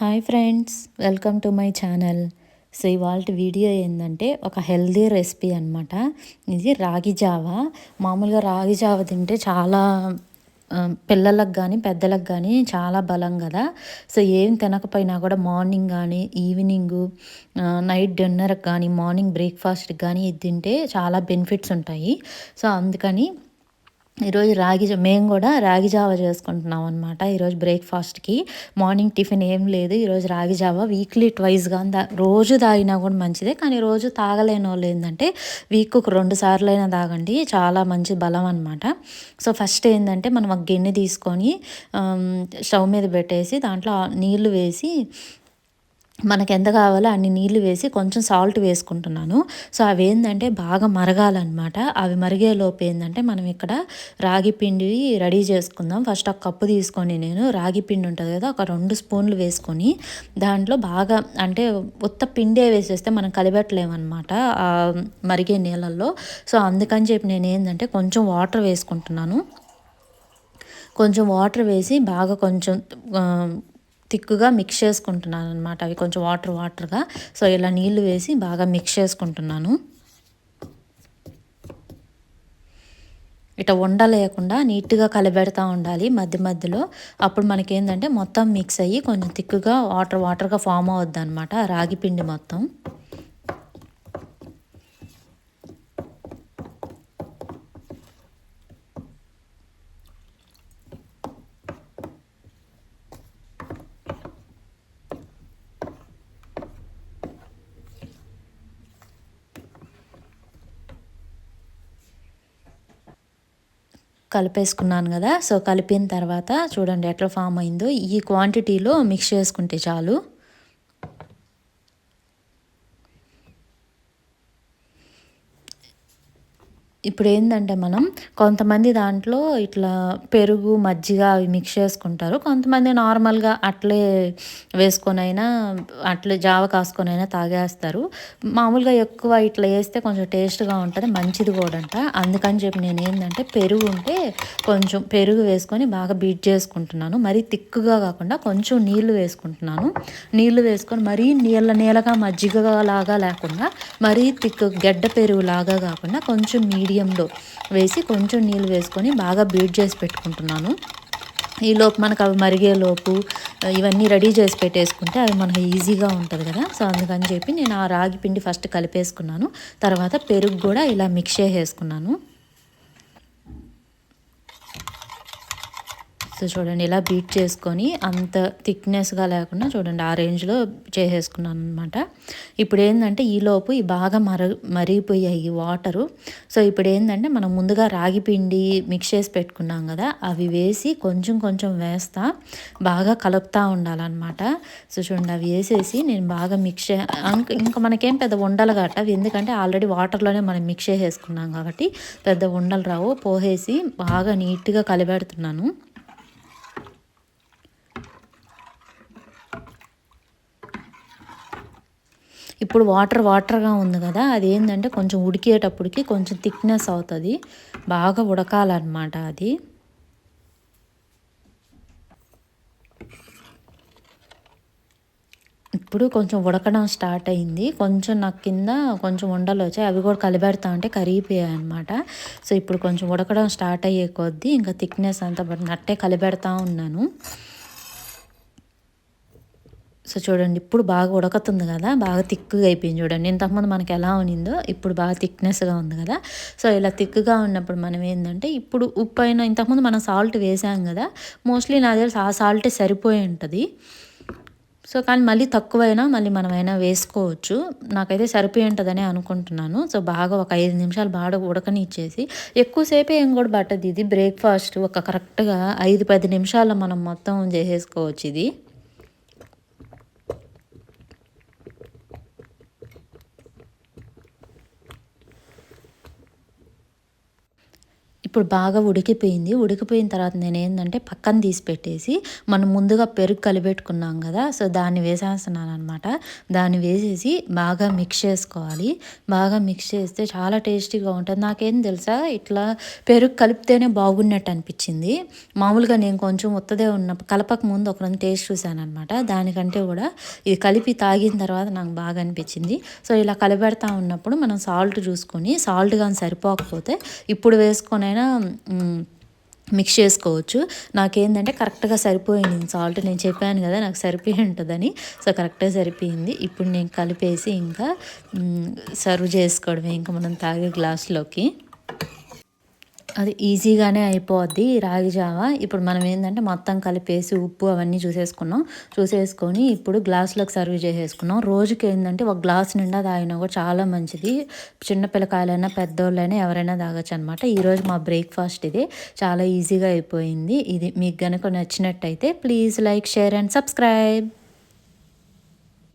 Hi friends welcome to my channel. So ఇవాళ video ఏంటంటే ఒక హెల్దీ రెసిపీ అనమాట ఇది రాగి జావ. మామూలుగా రాగి జావ తింటే చాలా పిల్లలకు కానీ పెద్దలకు కానీ చాలా బలం కదా. సో ఏం తినకపోయినా కూడా మార్నింగ్ కానీ ఈవినింగ్ నైట్ డిన్నర్కి కానీ మార్నింగ్ బ్రేక్ఫాస్ట్కి కానీ ఇది తింటే చాలా బెనిఫిట్స్ ఉంటాయి. సో అందుకని ఈరోజు రాగి మేము కూడా రాగి జావ చేసుకుంటున్నాం అనమాట ఈరోజు బ్రేక్ఫాస్ట్కి. మార్నింగ్ టిఫిన్ ఏం లేదు. ఈరోజు రాగి జావ వీక్లీ ట్వైస్గా దా రోజు తాగినా కూడా మంచిదే. కానీ రోజు తాగలేని వాళ్ళు ఏంటంటే వీక్కు రెండు సార్లు అయినా తాగండి. చాలా మంచి బలం అనమాట సో ఫస్ట్ ఏంటంటే మనం ఒక గిన్నె తీసుకొని స్టవ్ మీద పెట్టేసి దాంట్లో నీళ్ళు వేసి మనకి ఎంత కావాలో అన్ని నీళ్ళు వేసి కొంచెం సాల్ట్ వేసుకుంటున్నాను. సో అవి ఏంటంటే బాగా మరగాలన్నమాట. అవి మరిగే లోపు ఏంటంటే మనం ఇక్కడ రాగి పిండి రెడీ చేసుకుందాం. ఫస్ట్ ఒక కప్పు తీసుకొని నేను రాగి పిండి ఉంటుంది కదా ఒక రెండు స్పూన్లు వేసుకొని దాంట్లో బాగా అంటే ఉత్త పిండే వేసేస్తే మనం కలిపెట్టలేమన్నమాట మరిగే నీళ్ళల్లో. సో అందుకని చెప్పి నేను ఏంటంటే కొంచెం వాటర్ వేసుకుంటున్నాను. కొంచెం వాటర్ వేసి బాగా కొంచెం థిక్గా మిక్స్ చేసుకుంటున్నాను అనమాట అవి కొంచెం వాటర్ వాటర్గా సో ఇలా నీళ్ళు వేసి బాగా మిక్స్ చేసుకుంటున్నాను. ఇట ఉండలేకుండా నీట్గా కలిపెడతా ఉండాలి మధ్య మధ్యలో. అప్పుడు మనకి ఏంటంటే మొత్తం మిక్స్ అయ్యి కొంచెం థిక్గా వాటర్ వాటర్గా ఫామ్ అవుద్ది అనమాట రాగి పిండి మొత్తం. కలిపేసుకున్నాను కదా. సో కలిపిన తర్వాత చూడండి ఎట్లా ఫామ్ అయిందో. ఈ క్వాంటిటీలో మిక్స్ చేసుకుంటే చాలు. ఇప్పుడు ఏంటంటే మనం కొంతమంది దాంట్లో ఇట్లా పెరుగు మజ్జిగ అవి మిక్స్ చేసుకుంటారు. కొంతమంది నార్మల్గా అట్లే వేసుకొనైనా అట్లే జావ కాసుకొనైనా తాగేస్తారు. మామూలుగా ఎక్కువ ఇట్లా వేస్తే కొంచెం టేస్ట్గా ఉంటుంది మంచిది కూడా అంట అందుకని చెప్పి నేను ఏంటంటే పెరుగు ఉంటే కొంచెం పెరుగు వేసుకొని బాగా బీట్ చేసుకుంటున్నాను. మరీ తిక్కుగా కాకుండా కొంచెం నీళ్ళు వేసుకుంటున్నాను. నీళ్ళు వేసుకొని మరీ నీళ్ళ నీళ్ళగా మజ్జిగ లాగా లేకుండా మరీ తిక్కు గడ్డ పెరుగు లాగా కాకుండా కొంచెం మీడియంలో వేసి కొంచెం నీళ్ళు వేసుకొని బాగా బీట్ చేసి పెట్టుకుంటున్నాను. ఈ లోపు మనకు అవి మరిగే లోపు ఇవన్నీ రెడీ చేసి పెట్టేసుకుంటే అవి మనకు ఈజీగా ఉంటుంది కదా. సో అందుకని చెప్పి నేను ఆ రాగి పిండి ఫస్ట్ కలిపేసుకున్నాను. తర్వాత పెరుగు కూడా ఇలా మిక్స్ చేసేసుకున్నాను. సో చూడండి ఇలా బీట్ చేసుకొని అంత థిక్నెస్గా లేకుండా చూడండి ఆ రేంజ్లో చేసేసుకున్నాను అనమాట ఇప్పుడు ఏంటంటే ఈలోపు ఈ బాగా మర మరిగిపోయాయి ఈ వాటరు. సో ఇప్పుడు ఏంటంటే మనం ముందుగా రాగి పిండి మిక్స్ చేసి పెట్టుకున్నాం కదా అవి వేసి కొంచెం కొంచెం వేస్తా బాగా కలుపుతూ ఉండాలన్నమాట. సో చూడండి అవి వేసేసి నేను బాగా మిక్స్ ఇంకా మనకేం పెద్ద ఉండలు గట్ట అవి ఎందుకంటే ఆల్రెడీ వాటర్లోనే మనం మిక్స్ చేసేసుకున్నాం కాబట్టి పెద్ద ఉండలు రావు. పోసేసి బాగా నీట్గా కలిపెడుతున్నాను. ఇప్పుడు వాటర్ వాటర్గా ఉంది కదా అది ఏంటంటే కొంచెం ఉడికేటప్పటికి కొంచెం థిక్నెస్ అవుతుంది. బాగా ఉడకాలన్నమాట అది. ఇప్పుడు కొంచెం ఉడకడం స్టార్ట్ అయింది. కొంచెం నాకు కింద కొంచెం ఉండలు వచ్చాయి. అవి కూడా కలిపెడతా ఉంటే కరిగిపోయాయి అనమాట సో ఇప్పుడు కొంచెం ఉడకడం స్టార్ట్ అయ్యే కొద్దీ ఇంకా థిక్నెస్ అంతా పడుతుంది నట్టే కలిపెడతా ఉన్నాను. సో చూడండి ఇప్పుడు బాగా ఉడకతుంది కదా బాగా థిక్గా అయిపోయింది చూడండి. ఇంతకుముందు మనకి ఎలా ఉన్నిందో ఇప్పుడు బాగా థిక్నెస్గా ఉంది కదా. సో ఇలా థిక్గా ఉన్నప్పుడు మనం ఏంటంటే ఇప్పుడు ఉప్పు అయినా ఇంతకుముందు మనం సాల్ట్ వేసాం కదా మోస్ట్లీ నా తెలిసి ఆ సాల్టే సరిపోయి ఉంటుంది. సో కానీ మళ్ళీ తక్కువైనా మళ్ళీ మనమైనా వేసుకోవచ్చు. నాకైతే సరిపోయి ఉంటుందని అనుకుంటున్నాను. సో బాగా ఒక ఐదు నిమిషాలు బాగా ఉడకనిచ్చేసి ఎక్కువసేపే ఏం కూడా పట్టదు ఇది. బ్రేక్ఫాస్ట్ ఒక కరెక్ట్గా ఐదు పది నిమిషాల్లో మనం మొత్తం చేసేసుకోవచ్చు ఇది. ఇప్పుడు బాగా ఉడికిపోయింది. ఉడికిపోయిన తర్వాత నేను ఏంటంటే పక్కన తీసి పెట్టేసి మనం ముందుగా పెరుగు కలిపెట్టుకున్నాం కదా సో దాన్ని వేసేస్తున్నాను అనమాట దాన్ని వేసేసి బాగా మిక్స్ చేసుకోవాలి. బాగా మిక్స్ చేస్తే చాలా టేస్టీగా ఉంటుంది. నాకేం తెలుసా ఇట్లా పెరుగు కలిపితేనే బాగున్నట్టు అనిపించింది. మామూలుగా నేను కొంచెం ఉత్తదే ఉన్న కలపక ముందు ఒక టేస్ట్ చూశాను అనమాట దానికంటే కూడా ఇది కలిపి తాగిన తర్వాత నాకు బాగా అనిపించింది. సో ఇలా కలిపెడతా ఉన్నప్పుడు మనం సాల్ట్ చూసుకొని సాల్ట్ కానీ సరిపోకపోతే ఇప్పుడు వేసుకొనైనా ఏదైనా మిక్స్ చేసుకోవచ్చు. నాకేంటంటే కరెక్ట్గా సరిపోయింది. సాల్ట్ నేను చెప్పాను కదా నాకు సరిపోయి ఉంటుందని సో కరెక్ట్గా సరిపోయింది. ఇప్పుడు నేను కలిపేసి ఇంకా సర్వ్ చేసుకోవడమే. ఇంకా మనం తాగే గ్లాస్లోకి. అది ఈజీగానే అయిపోద్ది రాగి జావ. ఇప్పుడు మనం ఏంటంటే మొత్తం కలిపేసి ఉప్పు అవన్నీ చూసేసుకున్నాం. చూసేసుకొని ఇప్పుడు గ్లాసులోకి సర్వ్ చేసేసుకున్నాం. రోజుకి ఏంటంటే ఒక గ్లాస్ నిండా తాగినా కూడా చాలా మంచిది. చిన్న పిల్లకాయలైనా పెద్దోళ్ళైనా ఎవరైనా తాగొచ్చు అనమాట ఈరోజు మా బ్రేక్ఫాస్ట్ ఇది. చాలా ఈజీగా అయిపోయింది. ఇది మీకు కనుక నచ్చినట్టయితే please like share and subscribe.